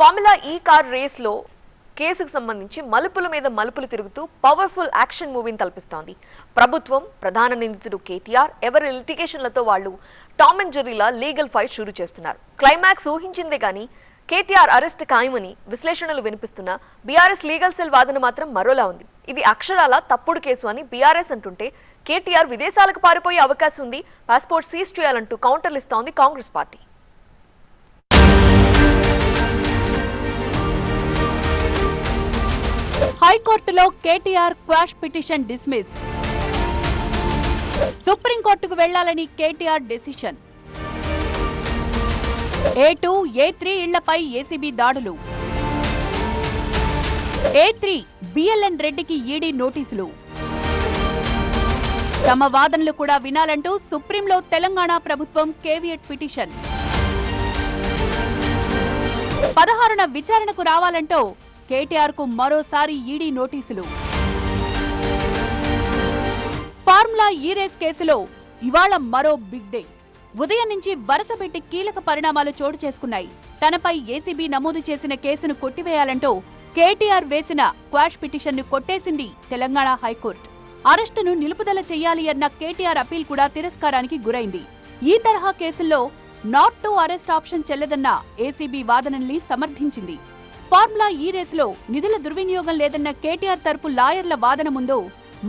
Formula ఈ car రేస్లో కేసుకు సంబంధించి మలుపుల మీద మలుపులు తిరుగుతూ పవర్ఫుల్ యాక్షన్ మూవీని తలపిస్తోంది. ప్రభుత్వం ప్రధాన నిందితుడు కేటీఆర్ ఎవరి లిటిగేషన్లతో వాళ్ళు టామ్ అండ్ జెర్రీలా లీగల్ ఫైట్ షురూ చేస్తున్నారు. క్లైమాక్స్ ఊహించిందే కానీ కేటీఆర్ అరెస్ట్ ఖాయమని విశ్లేషణలు వినిపిస్తున్న బీఆర్ఎస్ లీగల్ సెల్ వాదన మాత్రం మరోలా ఉంది. ఇది అక్షరాల తప్పుడు కేసు అని బీఆర్ఎస్ అంటుంటే కేటీఆర్ విదేశాలకు పారిపోయే అవకాశం ఉంది. పాస్పోర్ట్ సీజ్ చేయాలంటూ కౌంటర్లు ఇస్తోంది కాంగ్రెస్ పార్టీ. హైకోర్టులో కేటీఆర్ క్వాష్ పిటిషన్ డిస్మిస్. సుప్రీంకోర్టుకు వెళ్ళాలని KTR decision. A two A three ఇళ్ళపై ACB దాడులు. ఏ త్రీ బిఎల్ఎన్ రెడ్డికి ఈడీ నోటీసులు. తమ వాదనలు కూడా వినాలంటూ సుప్రీంలో తెలంగాణ ప్రభుత్వం కేవియట్ పిటిషన్. పదహారున విచారణకు రావాలంటూ కేటీఆర్కు మరోసారి ఈడీ నోటీసులు. ఫార్ములా ఈ రేస్ కేసులో ఇవాళ మరో బిగ్ డే. ఉదయం నుంచి వరుసపెట్టి కీలక పరిణామాలు చోటు చేసుకున్నాయి. తనపై ఏసీబీ నమోదు చేసిన కేసును కొట్టివేయాలంటూ కేటీఆర్ వేసిన క్వాష్ పిటిషన్ను కొట్టేసింది తెలంగాణ హైకోర్టు. అరెస్టును నిలుపుదల చేయాలి అన్న కేటీఆర్ అప్పీల్ కూడా తిరస్కారానికి గురైంది. ఈ తరహా కేసుల్లో నాట్ టు అరెస్ట్ ఆప్షన్ చెల్లదన్న ఏసీబీ వాదనల్ని సమర్థించింది. ఫార్ములా ఈ రేసులో నిధుల దుర్వినియోగం లేదన్న కేటీఆర్ తరపు లాయర్ల వాదన ముందు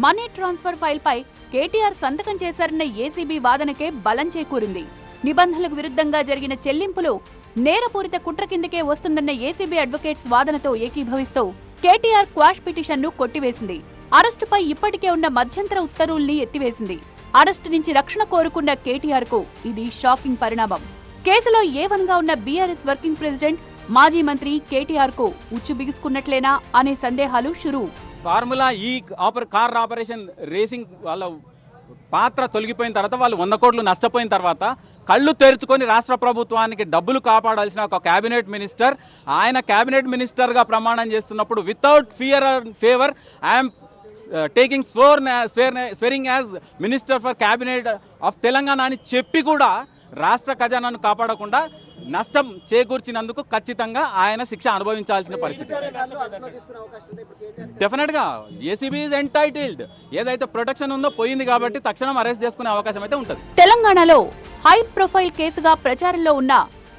మనీ ట్రాన్స్ఫర్ ఫైల్పై కేటీఆర్ సంతకం చేశారన్న ఏసీబీ వాదనకే బలం చేకూరింది. నిబంధనలకు విరుద్ధంగా జరిగిన చెల్లింపులు నేరపూరిత కుట్ర కిందకే వస్తుందన్న ఏసీబీ అడ్వకేట్స్ వాదనతో ఏకీభవిస్తూ కేటీఆర్ క్వాష్ పిటిషన్ను కొట్టివేసింది. అరెస్టుపై ఇప్పటికే ఉన్న మధ్యంతర ఉత్తర్వుల్ని ఎత్తివేసింది. అరెస్టు నుంచి రక్షణ కోరుకున్న కేటీఆర్కు ఇది షాకింగ్ పరిణామం. కేసులో ఏవన్గా ఉన్న బీఆర్ఎస్ వర్కింగ్ ప్రెసిడెంట్ మాజీ మంత్రి కేటీఆర్కు ఉచ్చు బిగుసుకున్నట్లేనా అనే సందేహాలు షురూ. ఫార్ములా ఈ ఆపర్ కార్ ఆపరేషన్ రేసింగ్ వాళ్ళ పాత్ర తొలగిపోయిన తర్వాత వాళ్ళు వంద కోట్లు నష్టపోయిన తర్వాత కళ్ళు తెరుచుకొని రాష్ట్ర ప్రభుత్వానికి డబ్బులు కాపాడాల్సిన ఒక క్యాబినెట్ మినిస్టర్ ఆయన క్యాబినెట్ మినిస్టర్గా ప్రమాణం చేస్తున్నప్పుడు without fear and favour I'm taking swore swearing as minister for cabinet of Telangana అని చెప్పి కూడా రాష్ట్ర ఖజానాను కాపాడకుండా నష్టం చేకూర్చినందుకు ఖచ్చితంగా ఆయన శిక్ష అనుభవించాల్సిన పరిస్థితి. డెఫినెట్గా ఏసీబీ ఈజ్ ఎంటైటిల్డ్ ఏదైతే ప్రొటెక్షన్ ఉందో పోయింది కాబట్టి తక్షణం అరెస్ట్ చేసుకునే అవకాశం అయితే ఉంటుంది. తెలంగాణలో హై ప్రొఫైల్ కేసుగా ప్రచారంలో ఉన్న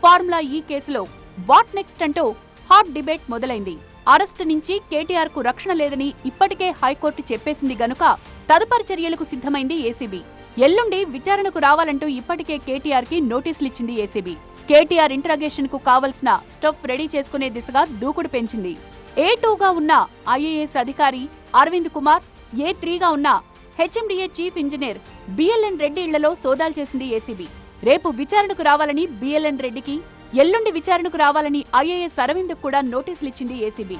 ఫార్ములా ఈ కేసులో వాట్ నెక్స్ట్ అంటూ హాట్ డిబేట్ మొదలైంది. అరెస్ట్ నుంచి కేటీఆర్కు రక్షణ లేదని ఇప్పటికే హైకోర్టు చెప్పేసింది గనుక తదుపరి చర్యలకు సిద్ధమైంది ఏసీబీ ఎల్లుండి విచారణకు రావాలంటూ ఇప్పటికే కేటీఆర్కి నోటీసులిచ్చింది ఏసీబీ. కేటీఆర్ ఇంట్రాగేషన్కు కావలసిన స్టఫ్ రెడీ చేసుకునే దిశగా దూకుడు పెంచింది. ఏ టూగా ఉన్న ఐఏఎస్ అధికారి అరవింద్ కుమార్ ఏ త్రీగా ఉన్న HMDA chief engineer BLN Reddy ఇళ్ళలో సోదాలు చేసింది ఏసీబీ. రేపు విచారణకు రావాలని బిఎల్ఎన్ రెడ్డికి ఎల్లుండి విచారణకు రావాలని ఐఏఎస్ అరవింద్ కూడా నోటీసులు ఇచ్చింది ACB.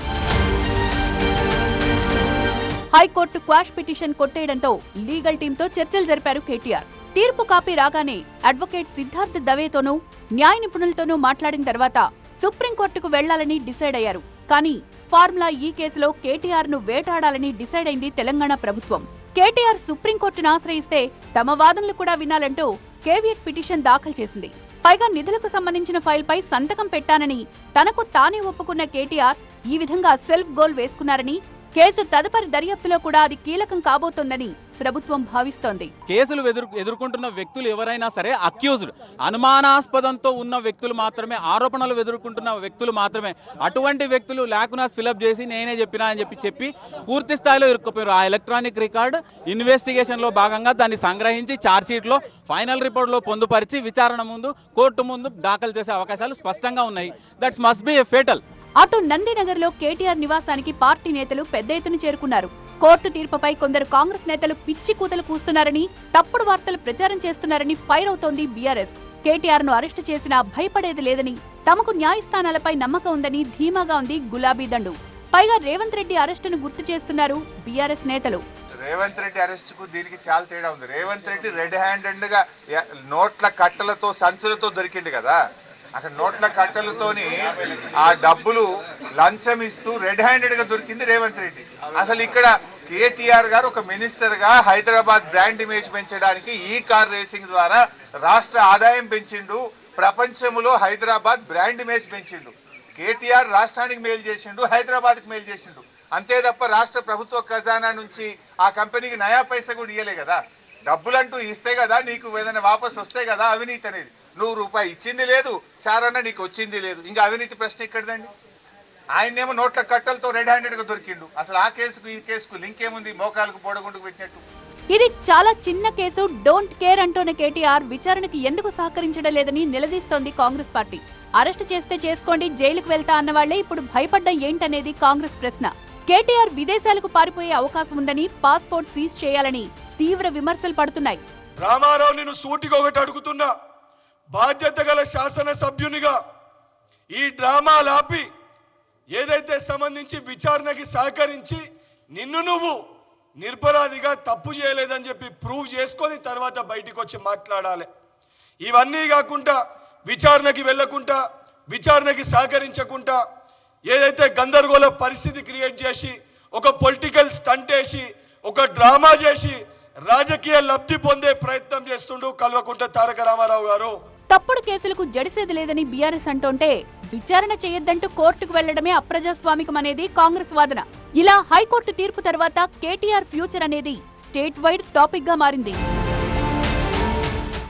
High court quash petition కొట్టేయడంతో legal టీంతో చర్చలు జరిపారు కేటీఆర్. తీర్పు కాపీ రాగానే అడ్వకేట్ సిద్ధార్థ్ దవేతోనూ న్యాయ నిపుణులతోనూ మాట్లాడిన తర్వాత సుప్రీంకోర్టుకు వెళ్ళాలని డిసైడ్ అయ్యారు. కానీ ఫార్ములా ఈ కేసులో కేటీఆర్ను వేటాడాలని డిసైడ్ అయింది తెలంగాణ ప్రభుత్వం. కేటీఆర్ సుప్రీంకోర్టును ఆశ్రయిస్తే తమ వాదనలు కూడా వినాలంటూ కేవియట్ పిటిషన్ దాఖలు చేసింది. పైగా నిధులకు సంబంధించిన ఫైల్పై సంతకం పెట్టానని తనకు తానే ఒప్పుకున్న కేటీఆర్ ఈ విధంగా సెల్ఫ్ గోల్ వేసుకున్నారని కేసు తదుపరి దర్యాప్తులో కూడా అది కీలకం కాబోతోందని ప్రభుత్వం భావిస్తోంది. కేసులు ఎదుర్కొంటున్న వ్యక్తులు ఎవరైనా సరే అక్యూజ్డ్ అనుమానాస్పదంతో ఉన్న వ్యక్తులు మాత్రమే ఆరోపణలు ఎదుర్కొంటున్న వ్యక్తులు మాత్రమే. అటువంటి వ్యక్తులు లేకునాస్ ఫిలప్ చేసి నేనే చెప్పినా అని చెప్పి చెప్పి పూర్తి స్థాయిలో ఇరుక్కుపోయారు. ఆ ఎలక్ట్రానిక్ రికార్డ్ ఇన్వెస్టిగేషన్లో భాగంగా దాన్ని సంగ్రహించి ఛార్జ్షీట్లో ఫైనల్ రిపోర్ట్లో పొందుపరిచి విచారణ ముందు కోర్టు ముందు దాఖలు చేసే అవకాశాలు స్పష్టంగా ఉన్నాయి. That's must be a fatal. అటు నందినగర్లో కేటీఆర్ నివాసానికి పార్టీ నేతలు పెద్ద ఎత్తున చేరుకున్నారు. కోర్టు తీర్పుపై కొందరు కాంగ్రెస్ నేతలు పిచ్చి కూతలు కూస్తున్నారని తప్పుడు వార్తలు ప్రచారం చేస్తున్నారని ఫైర్ అవుతోంది బీఆర్ఎస్. కేటీఆర్ను అరెస్టు చేసినా భయపడేది లేదని తమకు న్యాయస్థానాలపై నమ్మకం ఉందని ధీమాగా ఉంది గులాబీ దండు. పైగా రేవంత్ రెడ్డి అరెస్టును గుర్తు చేస్తున్నారు బీఆర్ఎస్ నేతలు. రేవంత్ రెడ్డి అరెస్ట్కు దీనికి చాలా తేడా ఉంది. రేవంత్ రెడ్డి రెడ్ హ్యాండెడ్గా నోట్ల కట్టలతో సంచులతో దొరికింది కదా. అక్కడ నోట్ల కట్టలతోని ఆ డబ్బులు లంచం ఇస్తూ రెడ్ హ్యాండెడ్గా దొరికింది రేవంత్ రెడ్డి. అసలు ఇక్కడ కేటీఆర్ గారు ఒక మినిస్టర్గా హైదరాబాద్ బ్రాండ్ ఇమేజ్ పెంచడానికి ఈ కార్ రేసింగ్ ద్వారా రాష్ట్ర ఆదాయం పెంచిండు ప్రపంచంలో హైదరాబాద్ బ్రాండ్ ఇమేజ్ పెంచిండు. కేటీఆర్ రాష్ట్రానికి మేలు చేసిండు హైదరాబాద్కి మేలు చేసిండు. అంతే తప్ప రాష్ట్ర ప్రభుత్వ ఖజానా నుంచి ఆ కంపెనీకి నయా పైసా కూడా ఇయ్యలే కదా. డబ్బులంటూ ఇస్తే కదా నీకు ఏదైనా వాపస్ వస్తే కదా అవినీతి అనేది. నువ్వు రూపాయి ఇచ్చింది లేదు చారన్న నీకు వచ్చింది లేదు. ఇంకా అవినీతి ప్రశ్న ఎక్కడదండి? ఆయనేమో నోట్ల కట్టలతో రెడ్ హ్యాండెడ్గా దొరికిండు. అసలు ఆ కేసుకు ఈ కేసుకు లింక్ ఏముంది? మోకాలకు బోడగుండుకు పెట్టినట్టు. ఇది చాలా చిన్న కేసు. డోంట్ కేర్ అంటోన్న కేటీఆర్ విచారణకు ఎందుకు సహకరించడం లేదని నిలదీస్తోంది కాంగ్రెస్ పార్టీ. అరెస్టు చేస్తే చేసుకోండి జైలుకు వెళ్తా అన్న వాళ్ళే ఇప్పుడు భయపడ్డం ఏంటనేది కాంగ్రెస్ ప్రశ్న. కేటీఆర్ విదేశాలకు పారిపోయే అవకాశం ఉందని పాస్పోర్ట్ సీజ్ చేయాలని తీవ్ర విమర్శలు పడుతున్నాయి. రామారావు నేను సూటిగా ఒకటి అడుగుతున్నా. బాధ్యత గల శాసనసభ్యునిగా ఈ డ్రామా ఆపి ఏదైతే సంబంధించి విచారణకి సహకరించి నిన్ను నువ్వు నిర్పరాధిగా తప్పు చేయలేదని చెప్పి ప్రూవ్ చేసుకొని తర్వాత బయటికి వచ్చి మాట్లాడాలి. ఇవన్నీ కాకుండా విచారణకి వెళ్ళకుండా విచారణకి సహకరించకుండా ఏదైతే గందరగోళ పరిస్థితి క్రియేట్ చేసి ఒక పొలిటికల్ స్టంట్ వేసి ఒక డ్రామా చేసి రాజకీయ లబ్ధి పొందే ప్రయత్నం చేస్తుండు కల్వకుంట తారక రామారావు గారు. తప్పుడు కేసులకు జడిసేది లేదని బీఆర్ఎస్ అంటుంటే విచారణ చేయొద్దంటూ కోర్టుకు వెళ్ళడమే అప్రజాస్వామికమనేది కాంగ్రెస్ వాదన. ఇలా హైకోర్టు తీర్పు తర్వాత కేటీఆర్ ఫ్యూచర్ అనేది స్టేట్ వైడ్ టాపిక్గా మారింది.